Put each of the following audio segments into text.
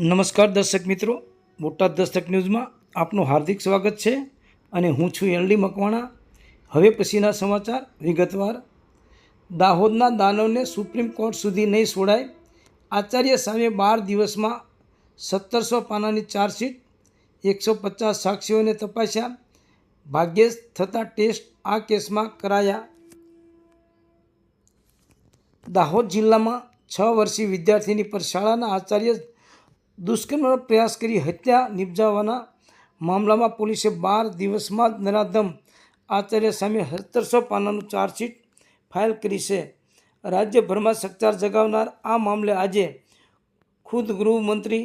નમસ્કાર દર્શક મિત્રો. બોટાદ દસ્તક ન્યૂઝમાં આપનું હાર્દિક સ્વાગત છે અને હું છું એલડી મકવાણા. હવે પછીના સમાચાર વિગતવાર. દાહોદના દાનવને સુપ્રીમ કોર્ટ સુધી નહીં છોડાય. આચાર્ય સામે બાર દિવસમાં સત્તરસો પાનાની ચાર્જશીટ, એકસો પચાસ સાક્ષીઓને તપાસ્યા. ભાગ્યે થતા ટેસ્ટ આ કેસમાં કરાયા. દાહોદ જિલ્લામાં છ વર્ષીય વિદ્યાર્થીની પર શાળાના આચાર્ય દુષ્કર્મનો પ્રયાસ કરી હત્યા નિપજાવવાના મામલામાં પોલીસે બાર દિવસમાં જ નરાધમ આચાર્ય સામે સત્તરસો પાનાનું ચાર્જશીટ ફાઇલ કરી છે. રાજ્યભરમાં ચકચાર જગાવનાર આ મામલે આજે ખુદ ગૃહમંત્રી,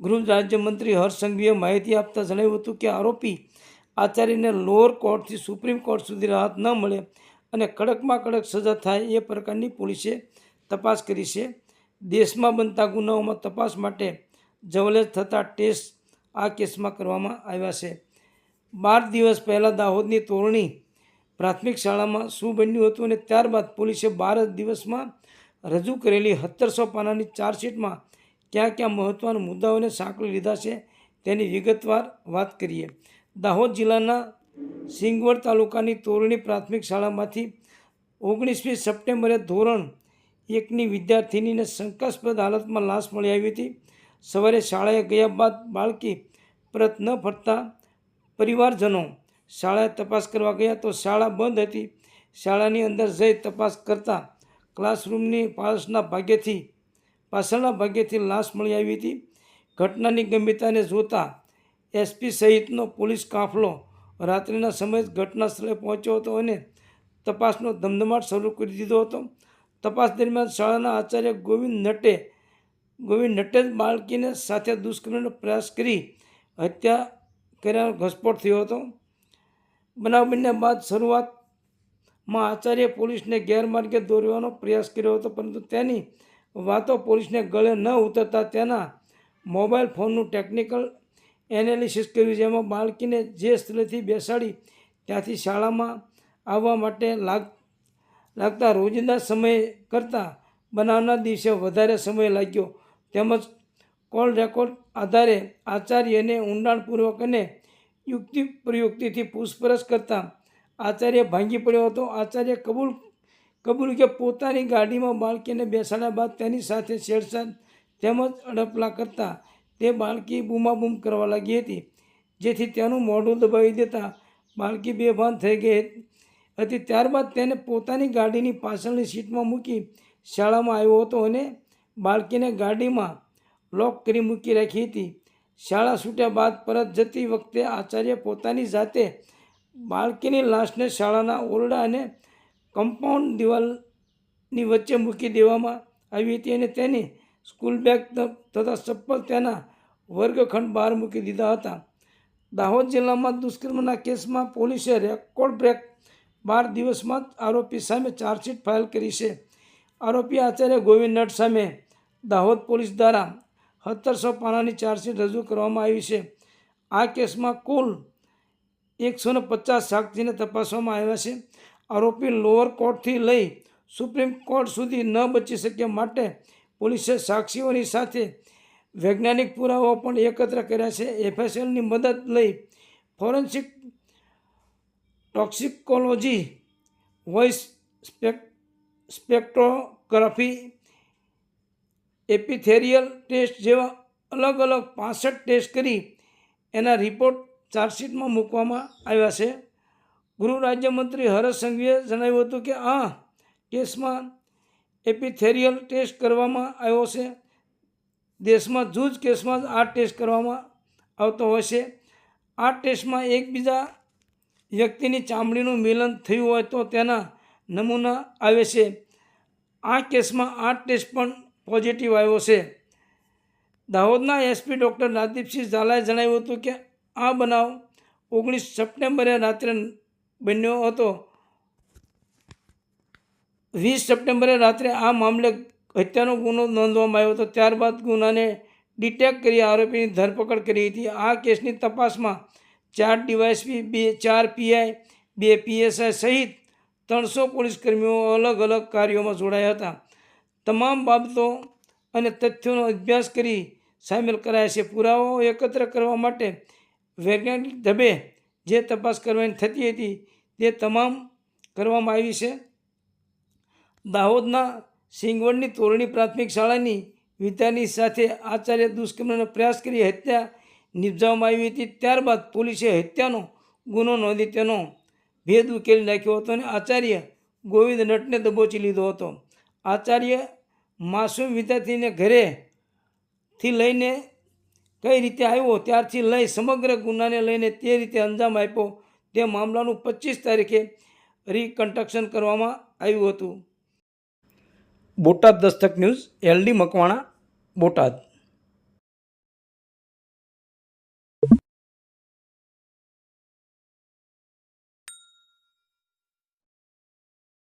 ગૃહ રાજ્યમંત્રી હર્ષ સંઘવીએ માહિતી આપતા જણાવ્યું હતું કે આરોપી આચાર્યને લોઅર કોર્ટથી સુપ્રીમ કોર્ટ સુધી રાહત ન મળે અને કડકમાં કડક સજા થાય એ પ્રકારની પોલીસે તપાસ કરી છે. દેશમાં બનતા ગુનાઓમાં તપાસ માટે જવલેજ થતા ટેસ્ટ આ કેસમાં કરવામાં આવ્યા છે. બાર દિવસ પહેલાં દાહોદની તોરણી પ્રાથમિક શાળામાં શું બન્યું હતું અને ત્યારબાદ પોલીસે બાર દિવસમાં રજૂ કરેલી સત્તરસો પાનાની ચાર્જશીટમાં ક્યાં ક્યાં મહત્ત્વના મુદ્દાઓને સાંકળી લીધા છે તેની વિગતવાર વાત કરીએ. દાહોદ જિલ્લાના સિંગવડ તાલુકાની તોરણી પ્રાથમિક શાળામાંથી ઓગણીસમી સપ્ટેમ્બરે ધોરણ એકની વિદ્યાર્થિનીને શંકાસ્પદ હાલતમાં લાશ મળી આવી હતી. સવારે શાળાએ ગયા બાદ બાળકી પરત ન ફરતા પરિવારજનો શાળાએ તપાસ કરવા ગયા તો શાળા બંધ હતી. શાળાની અંદર જઈ તપાસ કરતાં ક્લાસરૂમની પાસના ભાગ્યથી પાછળના ભાગ્યથી લાશ મળી આવી હતી. ઘટનાની ગંભીરતાને જોતાં એસપી સહિતનો પોલીસ કાફલો રાત્રિના સમયે ઘટના સ્થળે પહોંચ્યો હતો અને તપાસનો ધમધમાટ શરૂ કરી દીધો હતો. તપાસ દરમિયાન શાળાના આચાર્ય ગોવિંદ નટે ગોવિંદ નટે બાળકીને સાથે દુષ્કર્મનો પ્રયાસ કરી હત્યા કર્યાનો ઘસપોટ થયો હતો. બનાવ બન્યા બાદ શરૂઆતમાં આચાર્ય પોલીસને ગેરમાર્ગે દોરવાનો પ્રયાસ કર્યો હતો, પરંતુ તેની વાતો પોલીસને ગળે ન ઉતરતા તેના મોબાઈલ ફોનનું ટેકનિકલ એનાલિસિસ કર્યું, જેમાં બાળકીને જે સ્થળેથી બેસાડી ત્યાંથી શાળામાં આવવા માટે લાગ લાગતા રોજના સમય કરતાં બનાવના દિવસે વધારે સમય લાગ્યો. તેમજ કોલ રેકોર્ડ આધારે આચાર્યને ઊંડાણપૂર્વક અને યુક્તિ પ્રયુક્તિથી પૂછપરછ કરતાં આચાર્ય ભાંગી પડ્યો હતો. આચાર્ય કબૂલ કબૂલ કે પોતાની ગાડીમાં બાળકીને બેસાડ્યા બાદ તેની સાથે છેડછાડ તેમજ અડપલા કરતાં તે બાળકી બૂમાબૂમ કરવા લાગી હતી, જેથી તેનું મોઢું દબાવી દેતા બાળકી બેભાન થઈ ગઈ હતી. ત્યારબાદ તેને પોતાની ગાડીની પાછળની સીટમાં મૂકી શાળામાં આવ્યો હતો અને બાળકીને ગાડીમાં લોક કરી મૂકી રાખી હતી. શાળા છૂટ્યા બાદ પરત જતી વખતે આચાર્ય પોતાની જાતે બાળકીની લાશને શાળાના ઓરડા અને કમ્પાઉન્ડ દિવાલની વચ્ચે મૂકી દેવામાં આવી હતી અને તેની સ્કૂલ બેગ તથા ચપ્પલ તેના વર્ગખંડ બહાર મૂકી દીધા હતા. દાહોદ જિલ્લામાં દુષ્કર્મના કેસમાં પોલીસે રેકોર્ડ બ્રેક બાર દિવસમાં આરોપી સામે ચાર્જશીટ ફાઇલ કરી છે. આરોપી આચાર્ય ગોવિંદ નટ સામે દાહોદ પોલીસ દ્વારા સત્તરસો પાનાની ચાર્જશીટ રજૂ કરવામાં આવી છે. આ કેસમાં કુલ એકસો ને પચાસ સાક્ષીને તપાસવામાં આવ્યા છે. આરોપી લોઅર કોર્ટથી લઈ સુપ્રીમ કોર્ટ સુધી ન બચી શક્યા માટે પોલીસે સાક્ષીઓની સાથે વૈજ્ઞાનિક પુરાવાઓ પણ એકત્ર કર્યા છે. એફએસએલની મદદ લઈ forensic toxicology, voice spec, spectrography, epithelial test જેવા અલગ અલગ પાસઠ ટેસ્ટ કરી એના રિપોર્ટ ચાર્જશીટમાં મૂકવામાં આવ્યા છે. ગૃહ રાજ્યમંત્રી હર્ષ સંઘવીએ જણાવ્યું હતું કે આ કેસમાં એપિથેરિયલ ટેસ્ટ કરવામાં આવ્યો છે. દેશમાં જૂજ કેસમાં જ આ ટેસ્ટ કરવામાં આવતો હોય છે. આ ટેસ્ટમાં એકબીજા વ્યક્તિની ચામડીનું મિલન થયું હોય તો તેના નમૂના આવે છે. આ કેસમાં આ ટેસ્ટ પણ પોઝિટિવ આવ્યો છે. દાહોદના એસપી ડૉક્ટર રાજદીપસિંહ ઝાલાએ જણાવ્યું હતું કે આ બનાવ ઓગણીસ સપ્ટેમ્બરે રાત્રે બન્યો હતો. વીસ સપ્ટેમ્બરે રાત્રે આ મામલે હત્યાનો ગુનો નોંધવામાં આવ્યો હતો. ત્યારબાદ ગુનાને ડિટેક્ટ કરી આરોપીની ધરપકડ કરી હતી. આ કેસની તપાસમાં ચાર ડીવાયસપી બે, ચાર પીઆઈ, બે પીએસઆઈ સહિત ત્રણસો પોલીસ કર્મીઓ અલગ અલગ કાર્યોમાં જોડાયા હતા. તમામ બાબતો અને તથ્યોનો અભ્યાસ કરી સામેલ કરાયા છે. પુરાવાઓ એકત્ર કરવા માટે વૈજ્ઞાનિક ઢબે જે તપાસ કરવાની થતી હતી તે તમામ કરવામાં આવી છે. દાહોદના સિંગવડની તોરણી પ્રાથમિક શાળાની વિદ્યાની સાથે આચાર્ય દુષ્કર્મનો પ્રયાસ કરી હત્યા નિપજાવવામાં આવી હતી. ત્યારબાદ પોલીસે હત્યાનો ગુનો નોંધી તેનો ભેદ ઉકેલી નાખ્યો હતો અને આચાર્ય ગોવિંદ નટને દબોચી લીધો હતો. આચાર્ય માસૂમ વિદ્યાર્થીને ઘરેથી લઈને કઈ રીતે આવ્યો, ત્યારથી લઈ સમગ્ર ગુનાને લઈને તે રીતે અંજામ આપ્યો. તે મામલાનું પચીસ તારીખે રિકન્સ્ટ્રક્શન કરવામાં આવ્યું હતું. Botad Dastak news LD Makwana, Botad.